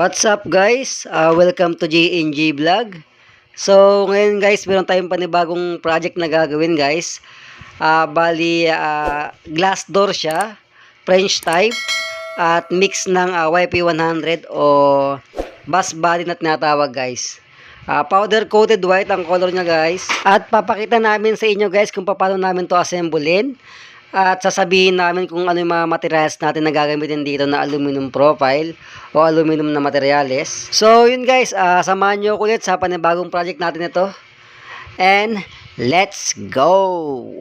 What's up guys? Uh, welcome to JNG Vlog. So ngayon guys, meron tayong panibagong project na gagawin guys. Ah, bali, ah, glass door siya, French type, at mix ng ah, YP100 o bus body na tinatawag guys. Ah, powder coated white ang color niya guys. At papakita namin sa inyo guys kung paano namin to assemblein. At sasabihin namin kung ano yung mga materials natin na gagamitin dito na aluminum profile o aluminum na materyales. So yun guys, ah, samahan nyo ulit sa panibagong project natin ito. And let's go!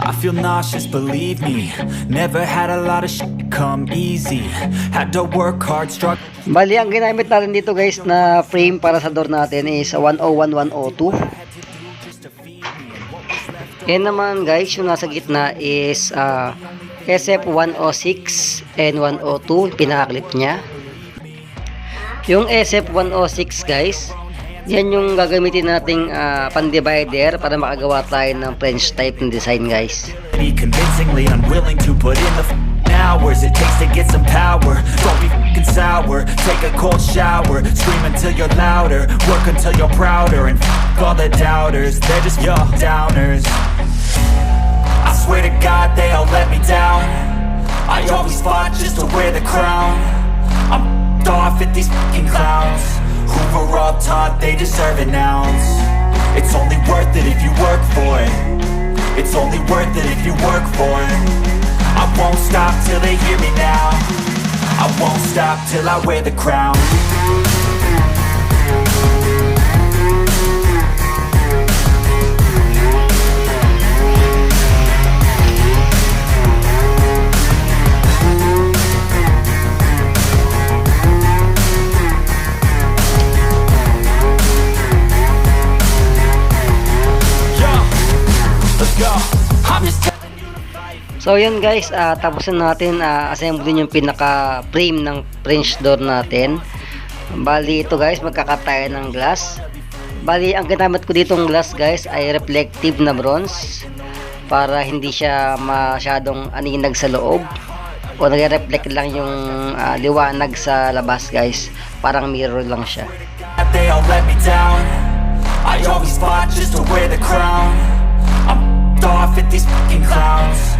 I feel nauseous, believe me. Never had a lot of shit come easy. Had to work hard, struggle. Bali, ang ginamit natin dito guys na frame para sa door natin is 101102. Yan naman guys, yung nasa gitna is ah, SF106 and 102, pinakaklip niya. Yung SF106 guys, yan yung gagamitin nating ah, pan-divider para makagawa tayo ng French type ng design guys. Hours it takes to get some power. Don't be fing sour. Take a cold shower. Scream until you're louder. Work until you're prouder. And f- all the doubters, they're just your downers. I swear to God, they all let me down. I always fought just to wear the crown. I'm off at these fucking clowns who were all taught they deserve an ounce. It's only worth it if you work for it. It's only worth it if you work for it. I won't stop till they hear me now. I won't stop till I wear the crown. So yan guys, tapos na natin uh, assemblein yung pinaka frame ng French door natin. Bali ito guys, magkakat tayo ng glass. Bali ang ginamit ko ditong glass guys ay reflective na bronze para hindi siya masyadong aninag sa loob o nagre-reflect lang yung ah, liwanag sa labas guys. Parang mirror lang siya. I always fought just to wear the crown. I'm off at these clowns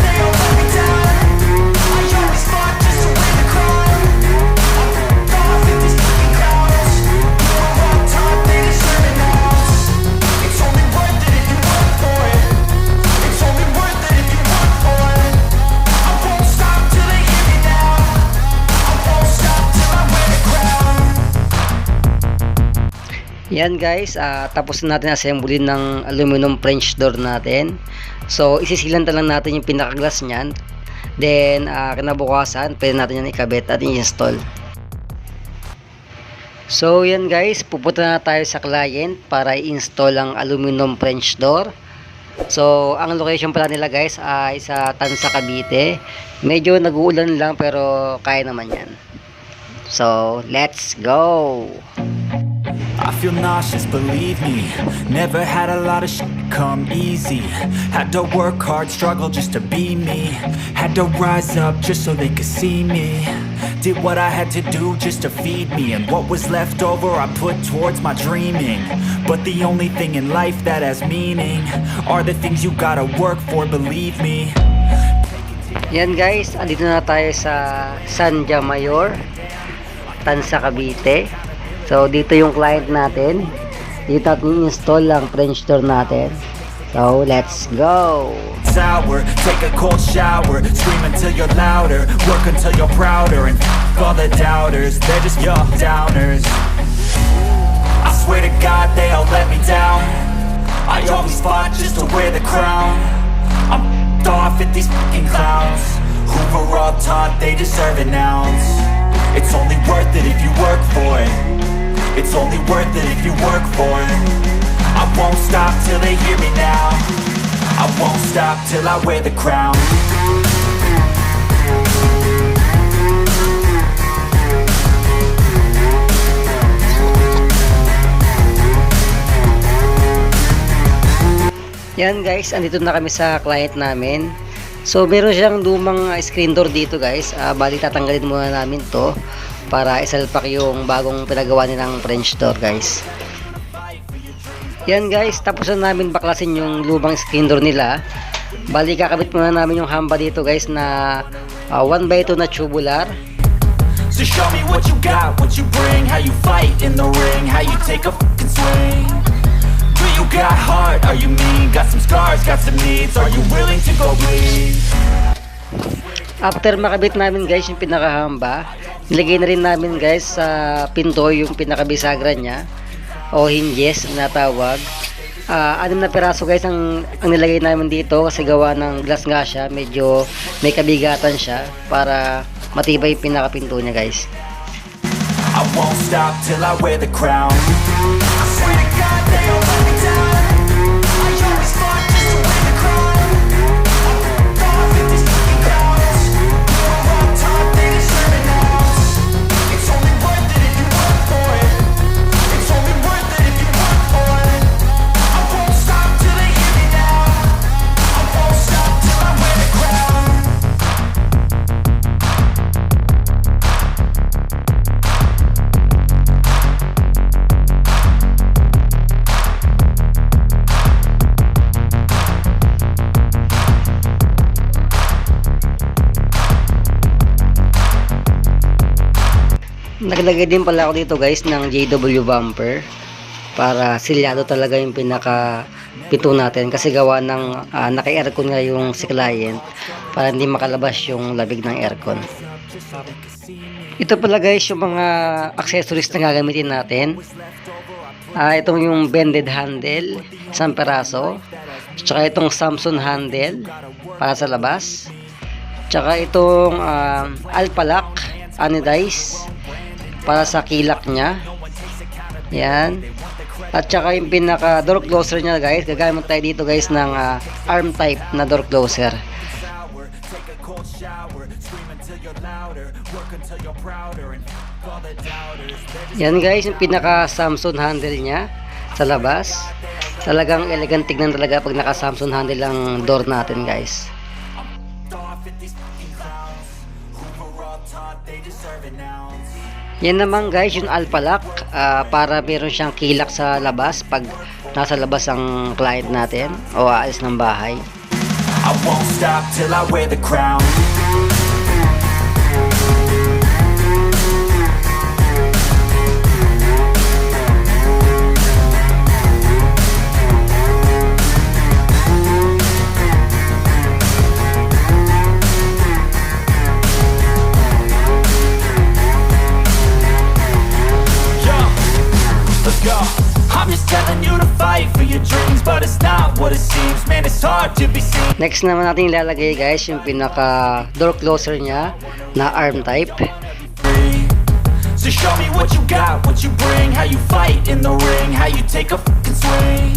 Yan guys, ah, tapos na natin assemblein ng aluminum French door natin. So, isisilanta lang natin yung pinaka-glass niyan. Then, ah, kinabukasan, pwede natin yan ikabit at i-install. So, yan guys, pupunta na tayo sa client para i-install ang aluminum French door. So, ang location pala nila guys ay sa Tansa, Cavite. Medyo nag-uulan lang pero kaya naman yan. So, let's go! Feel nauseous, believe me. Never had a lot of shit come easy. Had to work hard, struggle just to be me. Had to rise up just so they could see me. Did what I had to do just to feed me. And what was left over, I put towards my dreaming. But the only thing in life that has meaning are the things you gotta work for, believe me. Yan guys, andito na tayo sa San Mayor, Tansa, Cavite. So dito yung client natin. Dito natin install ang French door natin. So let's go! sour Take a cold shower Scream until you're louder Work until you're prouder And all the doubters They're just your downers I swear to God they all let me down I always fought just to wear the crown I'm off at these fucking clowns Who were all taught they deserve an ounce It's only worth it if you work for it It's only worth it if you work for it I won't stop till they hear me now I won't stop till I wear the crown Yan guys, andito na kami sa client namin. So meron siyang lumang ah, screen door dito guys. Uh, bali tatanggalin muna namin 'to para isalpak yung bagong pinagawa nilang French door guys. Yan guys, tapos na namin baklasin yung lumang screen door nila. Bali kakabit muna namin yung hamba dito guys na 1x2 na tubular. So show me what you got, what you bring, how you fight in the ring, how you take a fucking swing. Do you got heart? Are you mean? Got some scars, got some needs. Are you willing to go bleed? After makabit namin guys yung pinakahamba, nilagay na rin namin guys sa pinto yung pinakabisagra niya o hinges na tawag. Ah, anim na piraso guys ang, ang nilagay namin dito kasi gawa ng glass nga siya, medyo may kabigatan siya para matibay yung pinakapinto niya guys. I won't stop till I wear the crown. Naglagay din pala ako dito guys ng JW bumper para silyado talaga yung pinaka pinto natin kasi gawa ng uh, naka-aircon nga yung si client para hindi makalabas yung labig ng aircon. Ito pala guys yung mga accessories na gagamitin natin. Ah, itong yung bended handle, isang peraso. Tsaka itong Samsung handle para sa labas. Tsaka itong ah, Alpalac anodized para sa kilak niya. Yan. At saka yung pinaka door closer niya guys, gagamit tayo dito guys ng ah, arm type na door closer. Yan guys, yung pinaka Samsung handle niya sa labas. Talagang elegant tignan talaga pag naka Samsung handle ang door natin guys. they deserve an ounce. Yan naman guys, yung Alpalac ah, para meron siyang kilak sa labas pag nasa labas ang client natin o aalis ng bahay. I won't stop till I wear the crown. Fight for your dreams, but it's not what it seems. Man, it's hard to be seen. Next naman natin ilalagay guys yung pinaka door closer niya na arm type. So show me what you got, what you bring, how you fight in the ring, how you take a fucking swing.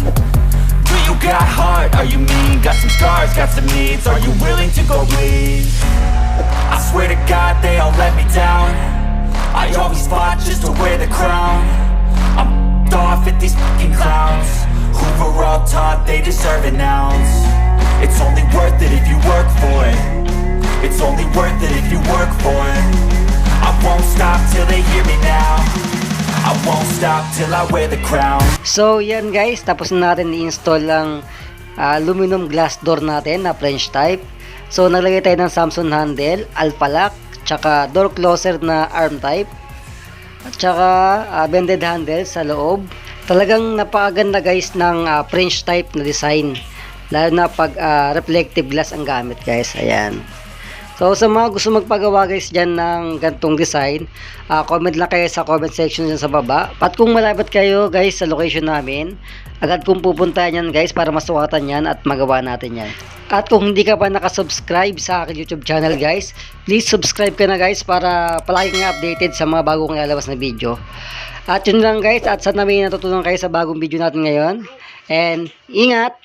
Do you got heart? Are you mean? Got some scars, got some needs. Are you willing to go bleed? I swear to God, they all let me down. I always fought just to wear the crown. I'm off at these fucking clowns were all taught they deserve an ounce. It's only worth it if you work for it. It's only worth it if you work for it. I won't stop till they hear me now. I won't stop till I wear the crown. So yan guys, tapos na natin i-install ang ah, aluminum glass door natin na French type. So naglagay tayo ng Samsung handle, Alpalac, tsaka door closer na arm type. At tsaka ah, bended handle sa loob. Talagang napakaganda guys ng ah, French type na design. Lalo na pag ah, reflective glass ang gamit guys. Ayan. So sa mga gusto magpagawa guys dyan ng gantong design, ah, comment lang kayo sa comment section dyan sa baba. At kung malapit kayo guys sa location namin, agad kong pupuntahan yan guys para masukatan yan at magawa natin yan. At kung hindi ka pa nakasubscribe sa aking YouTube channel guys, please subscribe ka na guys para palagi kang updated sa mga bagong lalabas na video. At yun lang guys, at sana may natutunan kayo sa bagong video natin ngayon. And ingat!